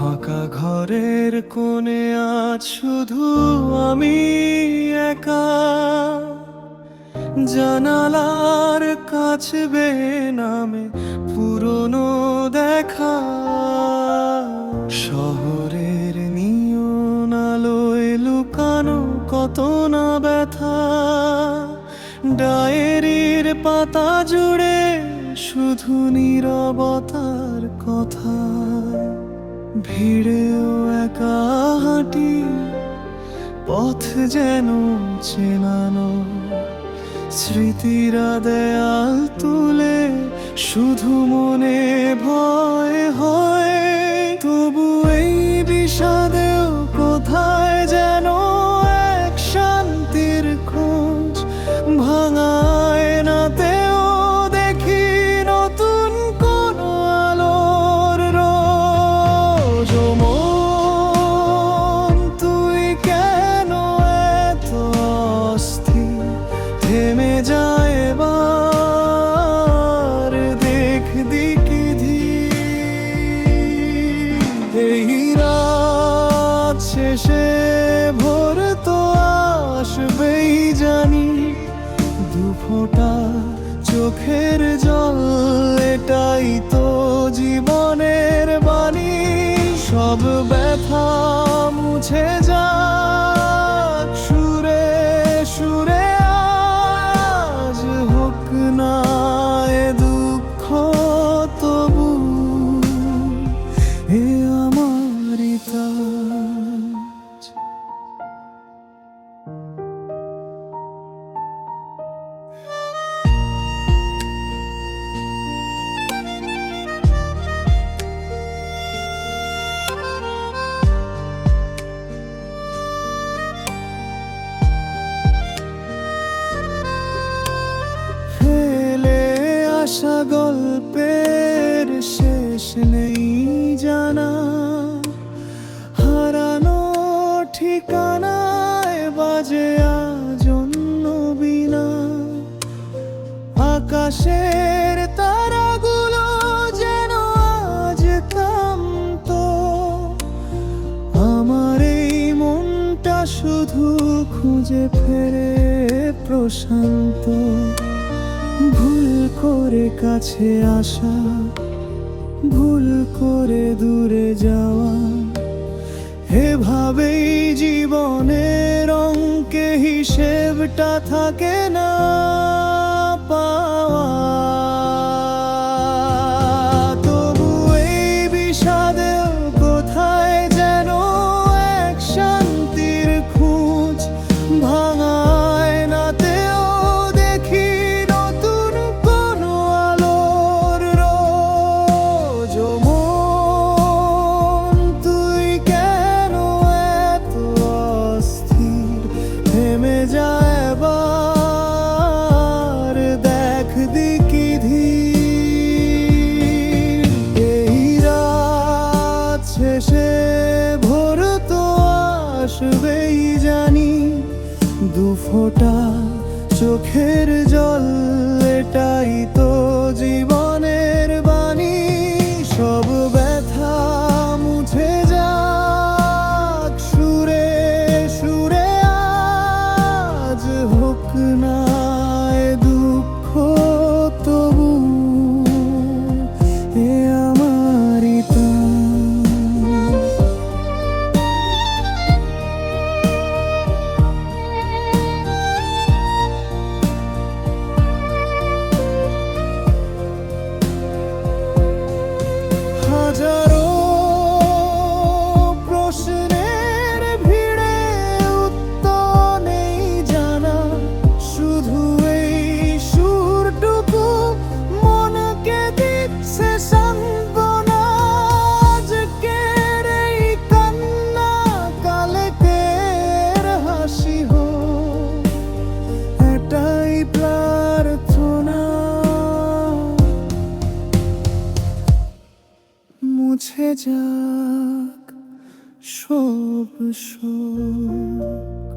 ফাঁকা ঘরের কোণে আজ শুধু আমি একা। জানালার কাছে বে নামে পুরনো দেখা। শহরের নিয়ন আলোয় লুকানো কত না ব্যথা। ডায়েরির পাতা জুড়ে শুধু নীরবতার কথা। ভিড়েও একা হাঁটি পথ যেন চেনানো। স্মৃতিরা দেয়াল তুলে শুধু মনে ভয় দু ফোঁটা চোখের জল এটাই তো জীবনের বাণী। সব ব্যথা মুছে আসা গল্পের শেষ নেই জানা। হারানো ঠিকানায় বাজে আজ অন্য বিনা। আকাশের তারাগুলো যেন আজ কান্ত আমার এই মনটা শুধু খুঁজে ফেরে প্রশান্ত। ভুল করে কাছে আসা, ভুল করে দূরে যাওয়া। এভাবেই জীবনের অঙ্কে হিসেবটা থাকে না পাওয়া। ভোর তো আসবেই জানি। দু ফোঁটা চোখের জল এটাই তো যাক সব শোক